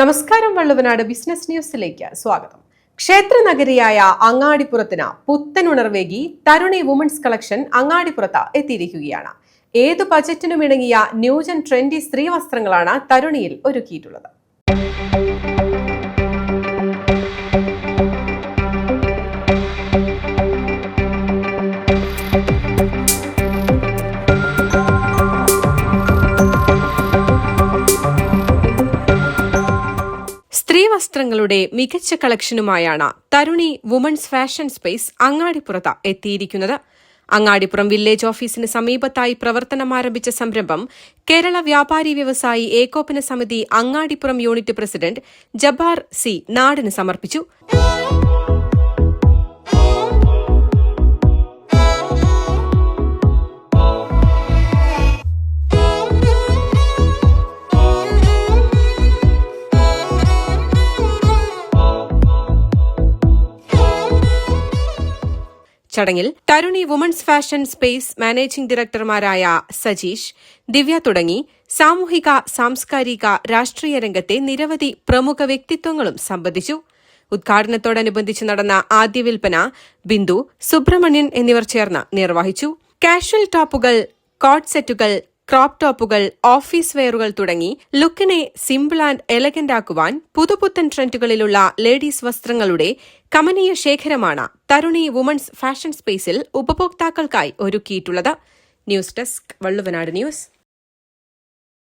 നമസ്കാരം വള്ളുവനാട് ബിസിനസ് ന്യൂസിലേക്ക് സ്വാഗതം. ക്ഷേത്രനഗരിയായ അങ്ങാടിപ്പുറത്തിന് പുത്തനുണർവേകി തരുണി വുമൻസ് കളക്ഷൻ അങ്ങാടിപ്പുറത്ത് എത്തിയിരിക്കുകയാണ്. ഏതു ബജറ്റിനും ഇണങ്ങിയ ന്യൂജൻ ട്രെൻഡി സ്ത്രീ വസ്ത്രങ്ങളാണ് തരുണിയിൽ ഒരുക്കിയിട്ടുള്ളത്. വസ്ത്രങ്ങളുടെ മികച്ച കളക്ഷനുമായാണ് തരുണി വുമൺസ് ഫാഷൻ സ്പേസ് അങ്ങാടിപ്പുറത്ത് എത്തിയിരിക്കുന്നത്. അങ്ങാടിപ്പുറം വില്ലേജ് ഓഫീസിന് സമീപത്തായി പ്രവർത്തനം ആരംഭിച്ച സംരംഭം കേരള വ്യാപാരി വ്യവസായി ഏകോപന സമിതി Angadippuram unit president Jabbar C നാടിന് സമർപ്പിച്ചു. ചടങ്ങിൽ Tharuni women's fashion space managing ഡയറക്ടർമാരായ Sajeesh Divya തുടങ്ങി സാമൂഹിക സാംസ്കാരിക രാഷ്ട്രീയ രംഗത്തെ നിരവധി പ്രമുഖ വ്യക്തിത്വങ്ങളും സംബന്ധിച്ചു. ഉദ്ഘാടനത്തോടനുബന്ധിച്ച് നടന്ന ആദ്യ വിൽപ്പന ബിന്ദു സുബ്രഹ്മണ്യൻ എന്നിവർ ചേർന്ന് നിർവഹിച്ചു. കാഷ്വൽ ടോപ്പുകൾ കോട്ട് സെറ്റുകൾ ക്രോപ്പ് ടോപ്പുകൾ ഓഫീസ് വെയറുകൾ തുടങ്ങി ലുക്കിനെ സിമ്പിൾ ആൻഡ് എലഗന്റ് ആക്കുവാൻ പുതുപുത്തൻ ട്രെൻഡുകളിലുള്ള ലേഡീസ് വസ്ത്രങ്ങളുടെ കമനീയ ശേഖരമാണ് തരുണി വുമൺസ് ഫാഷൻ സ്പേസിൽ ഉപഭോക്താക്കൾക്കായി ഒരുക്കിയിട്ടുള്ളത്. News desk Valluvanad news